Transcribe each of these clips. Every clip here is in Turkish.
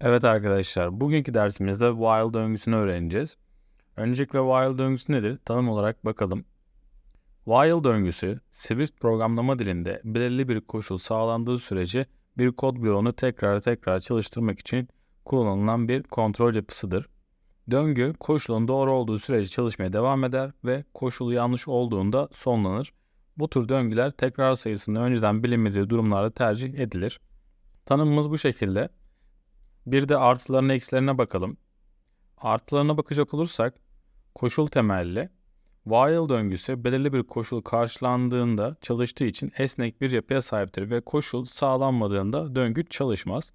Evet arkadaşlar, bugünkü dersimizde while döngüsünü öğreneceğiz. Öncelikle while döngüsü nedir? Tanım olarak bakalım. While döngüsü, Swift programlama dilinde belirli bir koşul sağlandığı sürece bir kod bloğunu tekrar tekrar çalıştırmak için kullanılan bir kontrol yapısıdır. Döngü, koşulun doğru olduğu sürece çalışmaya devam eder ve koşulu yanlış olduğunda sonlanır. Bu tür döngüler tekrar sayısının önceden bilinmediği durumlarda tercih edilir. Tanımımız bu şekilde. Bir de artılarına eksilerine bakalım. Artılarına bakacak olursak koşul temelli while döngüsü belirli bir koşul karşılandığında çalıştığı için esnek bir yapıya sahiptir ve koşul sağlanmadığında döngü çalışmaz.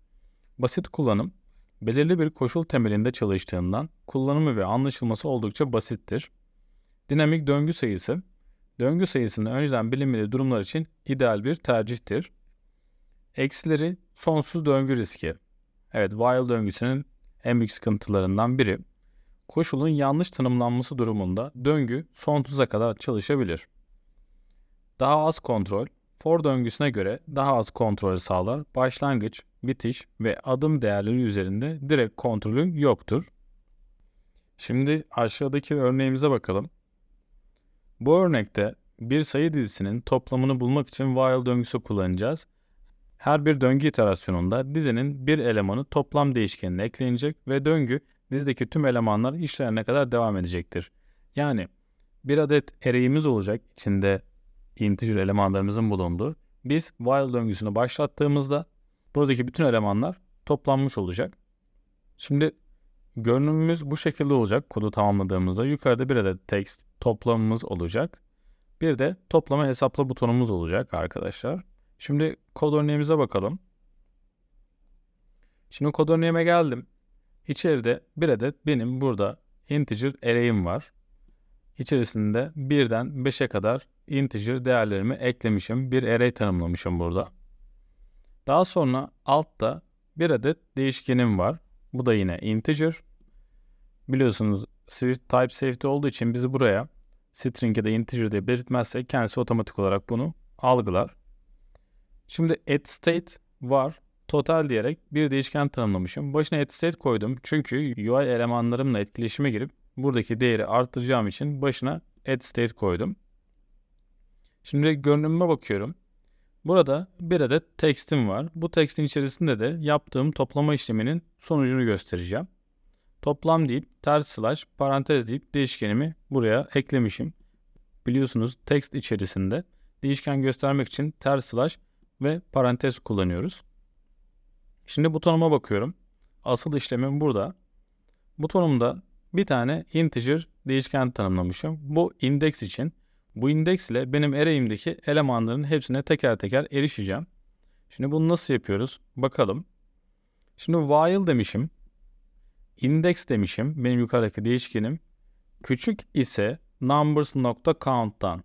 Basit kullanım belirli bir koşul temelinde çalıştığından kullanımı ve anlaşılması oldukça basittir. Dinamik döngü sayısı döngü sayısının önceden bilinmediği durumlar için ideal bir tercihtir. Eksileri sonsuz döngü riski. Evet, while döngüsünün en büyük sıkıntılarından biri. Koşulun yanlış tanımlanması durumunda döngü sonsuza kadar çalışabilir. Daha az kontrol, for döngüsüne göre daha az kontrol sağlar, başlangıç, bitiş ve adım değerleri üzerinde direkt kontrolü yoktur. Şimdi aşağıdaki örneğimize bakalım. Bu örnekte bir sayı dizisinin toplamını bulmak için while döngüsü kullanacağız. Her bir döngü iterasyonunda dizinin bir elemanı toplam değişkenine eklenecek ve döngü dizideki tüm elemanlar işlerine kadar devam edecektir. Yani bir adet array'imiz olacak içinde integer elemanlarımızın bulunduğu. Biz while döngüsünü başlattığımızda buradaki bütün elemanlar toplanmış olacak. Şimdi görünümümüz bu şekilde olacak kodu tamamladığımızda. Yukarıda bir adet text toplamımız olacak. Bir de toplama hesapla butonumuz olacak arkadaşlar. Şimdi kod örneğimize bakalım. Şimdi kod örneğime geldim. İçeride bir adet benim burada integer array'im var. İçerisinde birden 5'e kadar integer değerlerimi eklemişim. Bir array tanımlamışım burada. Daha sonra altta bir adet değişkenim var. Bu da yine integer. Biliyorsunuz Swift type safety olduğu için bizi buraya string ya da integer diye belirtmezsek kendisi otomatik olarak bunu algılar. Şimdi at state var. Total diyerek bir değişken tanımlamışım. Başına at state koydum. Çünkü UI elemanlarımla etkileşime girip buradaki değeri arttıracağım için başına at state koydum. Şimdi görünümüme bakıyorum. Burada bir adet text'im var. Bu text'in içerisinde de yaptığım toplama işleminin sonucunu göstereceğim. Toplam deyip ters slash parantez deyip değişkenimi buraya eklemişim. Biliyorsunuz text içerisinde değişken göstermek için ters slash ve parantez kullanıyoruz. Şimdi butonuma bakıyorum. Asıl işlemim burada. Butonumda bir tane integer değişken tanımlamışım. Bu indeks için. Bu indeks ile benim array'imdeki elemanların hepsine teker teker erişeceğim. Şimdi bunu nasıl yapıyoruz? Bakalım. Şimdi while demişim. Index demişim. Benim yukarıdaki değişkenim. Küçük ise numbers.count'tan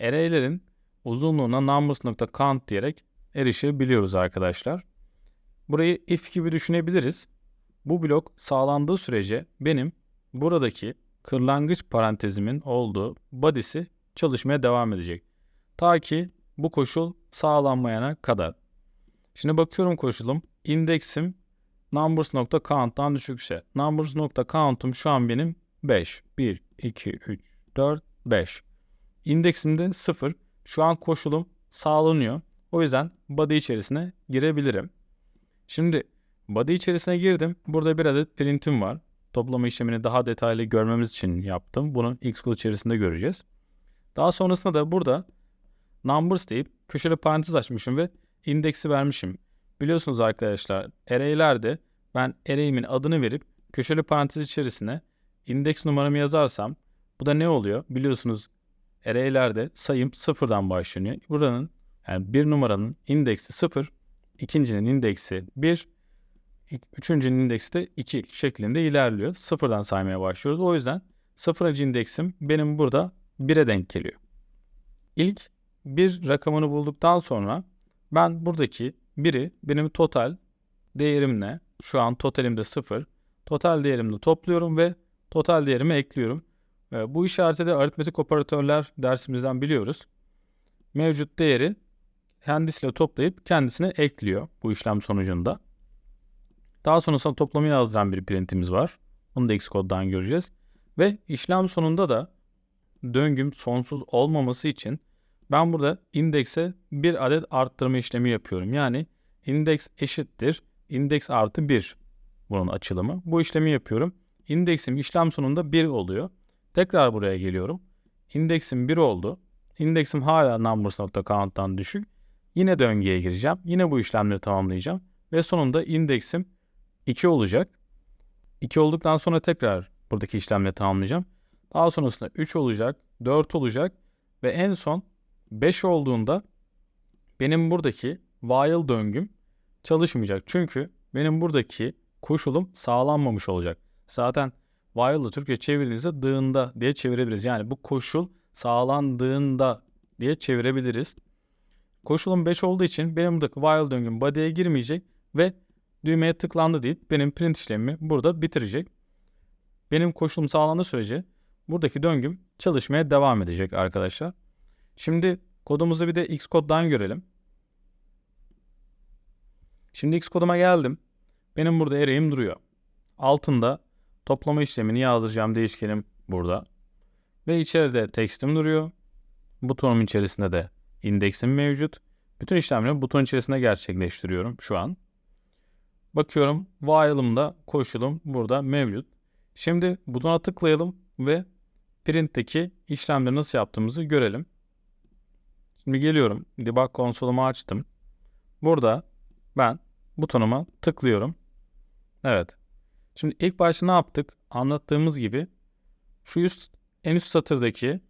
array'lerin uzunluğuna numbers.count diyerek erişebiliyoruz arkadaşlar. Burayı if gibi düşünebiliriz. Bu blok sağlandığı sürece benim buradaki kırlangıç parantezimin olduğu body'si çalışmaya devam edecek. Ta ki bu koşul sağlanmayana kadar. Şimdi bakıyorum koşulum. indeksim numbers.count'tan düşükse. Numbers.count'um şu an benim 5. 1, 2, 3, 4, 5. İndeksimde 0. Şu an koşulum sağlanıyor. O yüzden body içerisine girebilirim. Şimdi body içerisine girdim. Burada bir adet printim var. Toplama işlemini daha detaylı görmemiz için yaptım. Bunu Xcode içerisinde göreceğiz. Daha sonrasında da burada numbers deyip köşeli parantez açmışım ve indeksi vermişim. Biliyorsunuz arkadaşlar array'lerde ben array'imin adını verip köşeli parantez içerisine indeks numaramı yazarsam bu da ne oluyor? Biliyorsunuz array'lerde sayım sıfırdan başlanıyor. Buranın yani bir numaranın indeksi 0, ikincinin indeksi 1, üçüncünün indeksi de 2 şeklinde ilerliyor. Sıfırdan saymaya başlıyoruz. O yüzden sıfırıncı indeksim benim burada 1'e denk geliyor. İlk bir rakamını bulduktan sonra ben buradaki biri benim total değerimle şu an totalimde 0 total değerimle topluyorum ve total değerimi ekliyorum. Bu işareti de aritmetik operatörler dersimizden biliyoruz. Mevcut değeri kendisiyle toplayıp kendisine ekliyor bu işlem sonucunda. Daha sonrasında toplamı yazdıran bir printimiz var. Bunu da Xcode'dan göreceğiz. Ve işlem sonunda da döngüm sonsuz olmaması için ben burada indekse bir adet arttırma işlemi yapıyorum. Yani indeks eşittir indeks artı 1 bunun açılımı. Bu işlemi yapıyorum. İndeksim işlem sonunda 1 oluyor. Tekrar buraya geliyorum. İndeksim 1 oldu. İndeksim hala numbers.count'tan düşük. Yine döngüye gireceğim. Yine bu işlemleri tamamlayacağım. Ve sonunda indeksim 2 olacak. 2 olduktan sonra tekrar buradaki işlemleri tamamlayacağım. Daha sonrasında 3 olacak, 4 olacak ve en son 5 olduğunda benim buradaki while döngüm çalışmayacak. Çünkü benim buradaki koşulum sağlanmamış olacak. Zaten while'ı Türkçe çevirdiğinizde dığında diye çevirebiliriz. Yani bu koşul sağlandığında diye çevirebiliriz. Koşulum 5 olduğu için benim buradaki while döngüm body'ye girmeyecek ve düğmeye tıklandı deyip benim print işlemimi burada bitirecek. Benim koşulum sağlandığı sürece buradaki döngüm çalışmaya devam edecek arkadaşlar. Şimdi kodumuzu bir de Xcode'dan görelim. Şimdi Xcode'uma geldim. Benim burada array'im duruyor. Altında toplama işlemini yazdıracağım değişkenim burada. Ve içeride text'im duruyor. Butonum içerisinde de indeksim mevcut. Bütün işlemleri buton içerisinde gerçekleştiriyorum şu an. Bakıyorum while'ımda koşulum burada mevcut. Şimdi butona tıklayalım ve print'teki işlemleri nasıl yaptığımızı görelim. Şimdi geliyorum. Debug konsolumu açtım. Burada ben butonuma tıklıyorum. Evet. Şimdi ilk başta ne yaptık? Anlattığımız gibi şu üst en üst satırdaki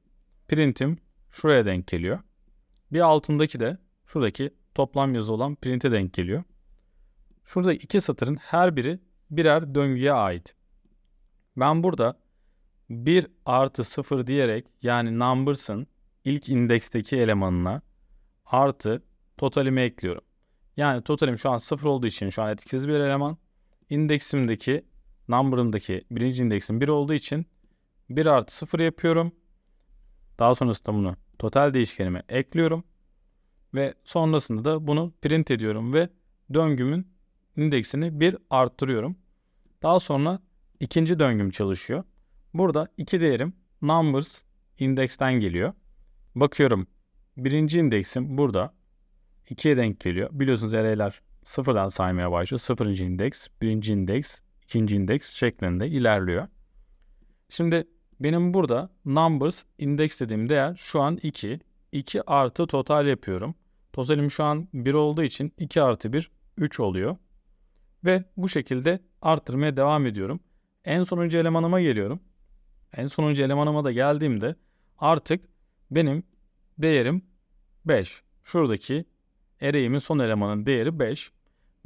printim şuraya denk geliyor. Bir altındaki de şuradaki toplam yazı olan print'e denk geliyor. Şurada iki satırın her biri birer döngüye ait. Ben burada 1 artı 0 diyerek yani numbers'ın ilk indeksteki elemanına artı totalimi ekliyorum. Yani totalim şu an 0 olduğu için şu an etkisiz bir eleman. İndeksimdeki number'ımdaki birinci indeksim 1 olduğu için 1 artı 0 yapıyorum. Daha sonrasında bunu total değişkenime ekliyorum. Ve sonrasında da bunu print ediyorum ve döngümün indeksini 1 arttırıyorum. Daha sonra ikinci döngüm çalışıyor. Burada iki değerim numbers indeksten geliyor. Bakıyorum birinci indeksim burada 2'ye denk geliyor. Biliyorsunuz array'ler sıfırdan saymaya başlıyor. Sıfırıncı indeks, birinci indeks, ikinci indeks şeklinde ilerliyor. Şimdi benim burada numbers indeks dediğim değer şu an 2. 2 artı total yapıyorum. Totalim şu an 1 olduğu için 2 artı 1 3 oluyor. Ve bu şekilde arttırmaya devam ediyorum. En sonuncu elemanıma geliyorum. En sonuncu elemanıma da geldiğimde artık benim değerim 5. Şuradaki array'imin son elemanın değeri 5.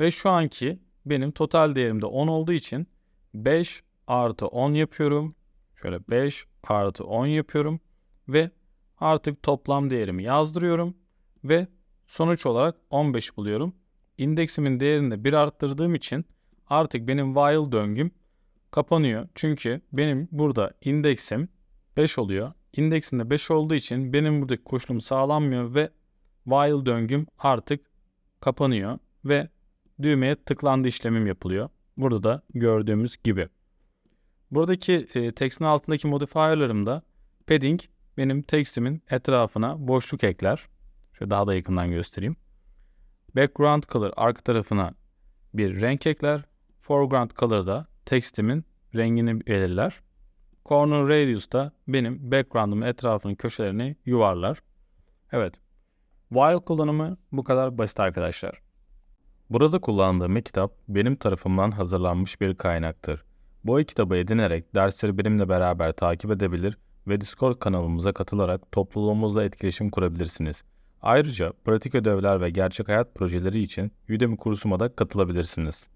Ve şu anki benim total değerim de 10 olduğu için 5 artı 10 yapıyorum. Şöyle 5 artı 10 yapıyorum. Ve artık toplam değerimi yazdırıyorum. Ve sonuç olarak 15 buluyorum. İndeksimin değerini de 1 arttırdığım için artık benim while döngüm kapanıyor. Çünkü benim burada indeksim 5 oluyor. İndeksimde 5 olduğu için benim buradaki koşulum sağlanmıyor ve while döngüm artık kapanıyor ve düğmeye tıklandı işlemim yapılıyor. Burada da gördüğümüz gibi. Buradaki e, tekstin altındaki modifierlarımda padding benim tekstimin etrafına boşluk ekler. Şöyle daha da yakından göstereyim. Background color arka tarafına bir renk ekler. Foreground color da tekstimin rengini belirler. Corner radius da benim background'ımın etrafının köşelerini yuvarlar. Evet. While kullanımı bu kadar basit arkadaşlar. Burada kullandığım kitap benim tarafımdan hazırlanmış bir kaynaktır. Bu kitabı edinerek dersleri benimle beraber takip edebilir ve Discord kanalımıza katılarak topluluğumuzla etkileşim kurabilirsiniz. Ayrıca pratik ödevler ve gerçek hayat projeleri için Udemy kursuma da katılabilirsiniz.